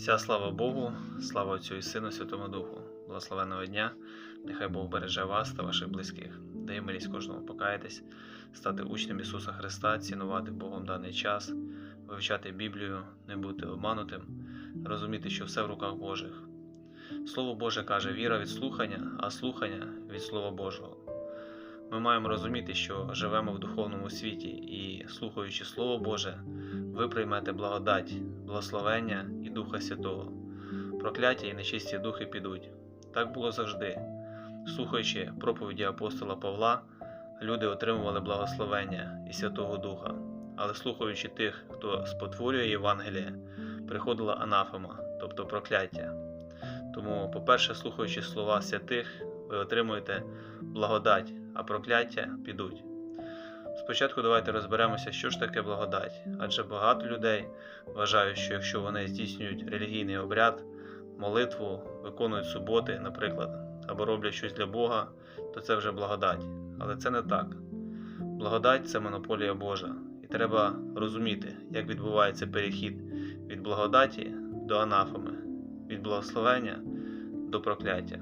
Вся слава Богу, слава Отцю і Сину, Святому Духу, благословенного дня. Нехай Бог береже вас та ваших близьких, дає милість кожному покаятись, стати учнем Ісуса Христа, цінувати Богом даний час, вивчати Біблію, не бути обманутим, розуміти, що все в руках Божих. Слово Боже каже: віра від слухання, а слухання від Слова Божого. Ми маємо розуміти, що живемо в духовному світі і, слухаючи Слово Боже, ви приймете благодать, благословення Духа Святого. Прокляття і нечисті духи підуть. Так було завжди. Слухаючи проповіді апостола Павла, люди отримували благословення і Святого Духа, але слухаючи тих, хто спотворює Євангеліє, приходила анафема, тобто прокляття. Тому, по-перше, слухаючи слова святих, ви отримуєте благодать, а прокляття підуть. Спочатку давайте розберемося, що ж таке благодать, адже багато людей вважають, що якщо вони здійснюють релігійний обряд, молитву, виконують суботи, наприклад, або роблять щось для Бога, то це вже благодать. Але це не так. Благодать це монополія Божа, і треба розуміти, як відбувається перехід від благодаті до анафеми, від благословення до прокляття.